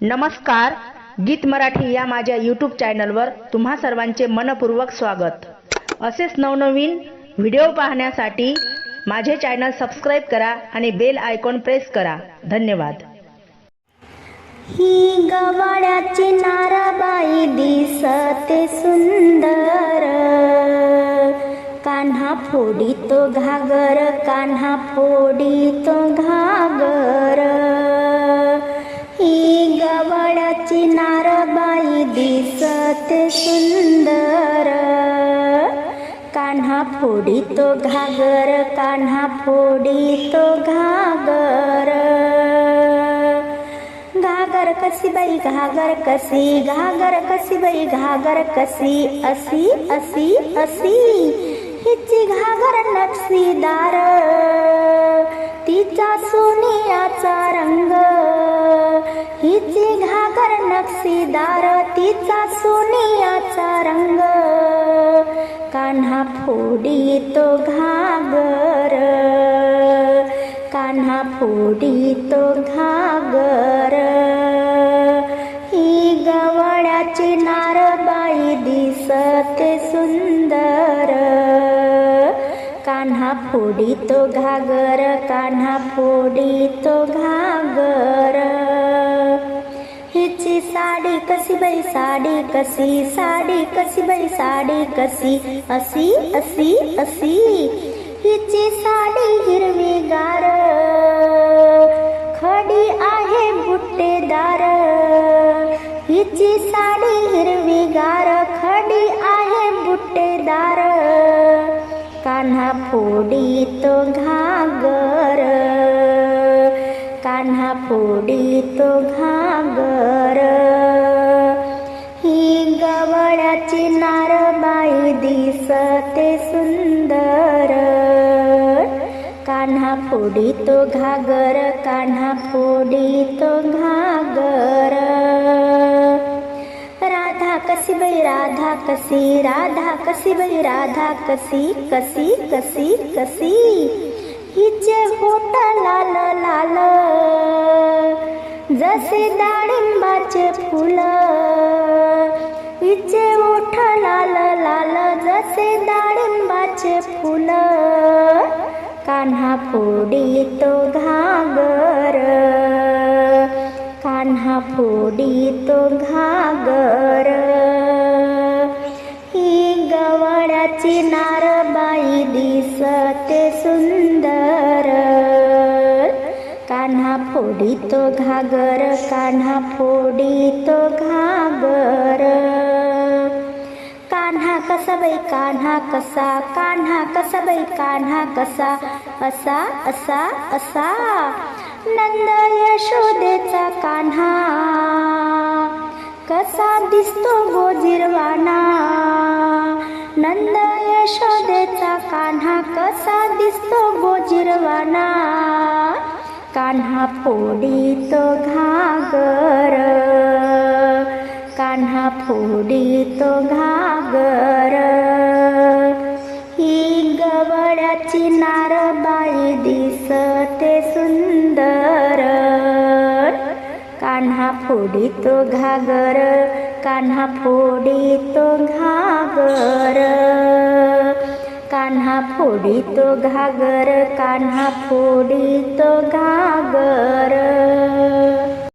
नमस्कार गीत मराठी या माझ्या यूट्यूब चॅनलवर तुम्हा सर्वांचे मनपूर्वक स्वागत. असेच नवनवीन व्हिडिओ पाहण्यासाठी माझे चॅनल सबस्क्राईब करा आणि बेल आयकॉन प्रेस करा. धन्यवाद. ही गवाड्याची नाराबाई दिसते सुंदर. कान्हा फोडी तो घागर कान्हा फोडी तो घागर. गवाड्याची दिसते सुंदर. कान्हा फोडी तो घागर कान्हा फोडी तो घागर. घागर कसी बाई घागर कसी घागर कसी बाई घागर कसी असी असी असी हिची घागर नक्षीदार. तिचा सोनियाचा हिची घागर नक्षीदार तिचा सोनियाचा रंग. कान्हा फोडी तो घागर. कान्हा फोडी तो घागर. ही गवळ्याची नारबाई दिसते सुंदर. कान्हा फोडी तो घागर कान्हा फोडी तो घागर. हिची साडी कशी बाई साडी कशी साडी कशी बाई साडी कशी अशी अशी अशी. हिची साडी हिरवीगार खडी आहे बुट्टेदार. हिची साडी हिरवी गार खडी आहे बुट्टेदार. कान्हा फोडी तो घागर कान्हा फोडी दिसते सुंदर. कान्हा फोडी तो घागर कान्हा फोडी तो घागर. राधा कसी बाई राधा कसी राधा कसी बाई राधा कसी कसी कसी कसी हिचे होट लाल लाल. जसे डाळिंबाचे फुलं. हिचे ओठ लाल लाल जसे डाळिंबाचे फुल. कान्हा फोडी तो घागर. कान्हा फोडी तो घागर. ही गवळाची नारबाई दिसते सुंदर. कान्हा फोडी तो घागर कान्हा फोडी तो घागर. कसा बाई कान्हा कसा कान्हा कसा बाई कान्हा कसा असा असा असा. नंद यशोदेचा कान्हा. कसा दिसतो गोजिरवाना नंद यशोदेचा कान्हा कसा दिसतो गोजिरवाना कान्हा फोडी तो घागर. कान्हा फोडी तो त्याची नारबाई दिसते सुंदर. कान्हा फोडी तो घागर कान्हा फोडी तो घागर. कान्हा फोडी तो घागर कान्हा फोडी तो घागर.